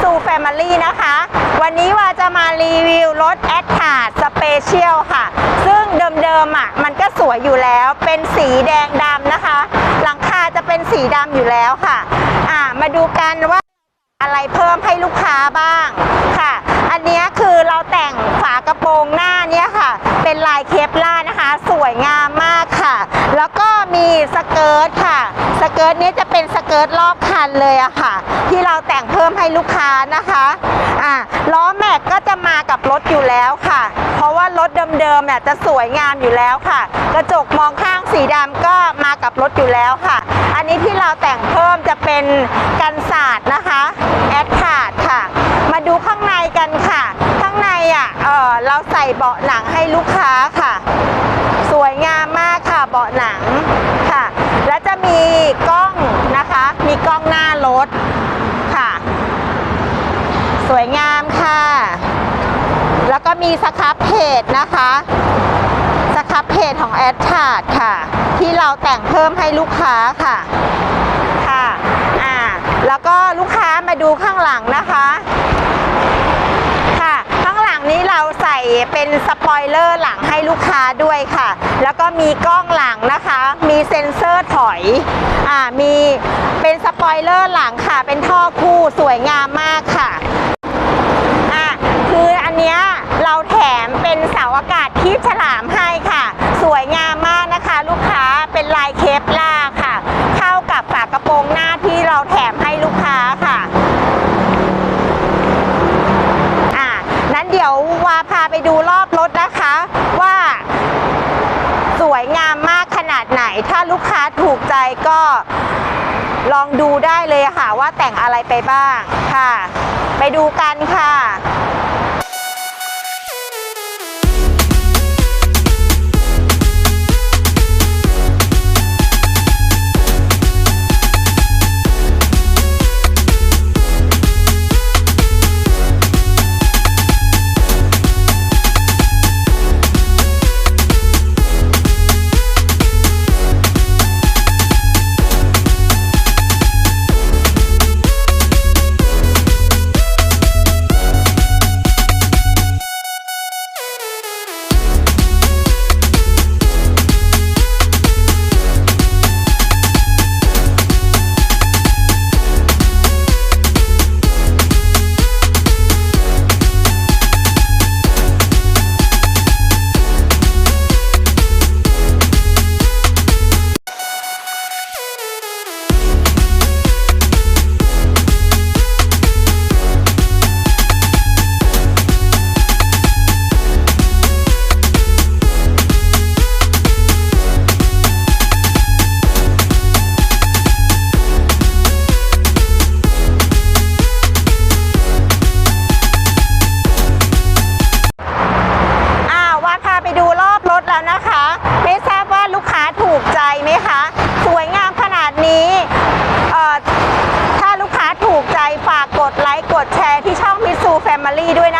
ซูแฟมิลี่นะคะ วันนี้ว่าจะมารีวิวรถแอดคาร์สเปเชียลค่ะ ซึ่งเดิมๆอะมันก็สวยอยู่แล้ว เป็นสีแดงดำนะคะ หลังคาจะเป็นสีดำอยู่แล้วค่ะ อ่ามาดูกันว่าอะไรเพิ่มให้ลูกค้าบ้างค่ะ อันนี้คือเราแต่งฝากระโปรงหน้าเนี้ยค่ะ เป็นลายเคปล่านะคะ สวยงามมากค่ะ แล้วก็มีสเกิร์ตค่ะ สเกิร์ตนี้จะเป็นสเกิร์ตรอบคันเลยอะค่ะ ที่เราแต่ง ลูกค้านะคะอะล้อแม็กก็จะมากับรถอยู่แล้วค่ะ เพราะว่ารถเดิมๆเนี่ยจะสวยงามอยู่แล้วค่ะ กระจกมองข้างสีดำก็มากับรถอยู่แล้วค่ะ อันนี้ที่เราแต่งเพิ่มจะเป็นกันศาสตร์นะคะแอดขาดค่ะ มาดูข้างในกันค่ะ ข้างในอะเออเราใส่เบาะหนังให้ลูกค้าค่ะ สวยงามมากค่ะเบาะหนังค่ะ แล้วจะมีกล้องนะคะ มีกล้องหน้ารถค่ะ สวยงามค่ะ แล้วก็มีสครับเพจนะคะ สครับเพจของแอดชาร์ดค่ะ ที่เราแต่งเพิ่มให้ลูกค้าค่ะ ค่ะ อ่า แล้วก็ลูกค้ามาดูข้างหลังนะคะ ค่ะ ข้างหลังนี้เราใส่เป็นสปอยเลอร์หลังให้ลูกค้าด้วยค่ะ แล้วก็มีกล้องหลังนะคะ มีเซ็นเซอร์ถอย อ่า มีเป็นสปอยเลอร์หลังค่ะ เป็นท่อคู่สวยงามมากค่ะ อะคืออันเนี้ยเราแถมเป็นเสาอากาศคีบฉลามให้ค่ะ สวยงามมากนะคะ ลูกค้าเป็นลายเคปล่าร์ค่ะ เข้ากับฝากระโปรงหน้าที่เราแถมให้ลูกค้าค่ะ อะนั้นเดี๋ยววาพาไป ดูรอบรถนะคะว่าสวยงามมากขนาดไหน ถ้าลูกค้าถูกใจก็ลองดูได้เลยค่ะว่าแต่งอะไรไปบ้างค่ะ ไปดูกันค่ะ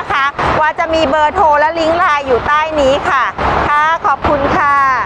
นะคะ ว่าจะมีเบอร์โทรและลิงก์ไลน์อยู่ใต้นี้ค่ะ ค่ะ ขอบคุณค่ะ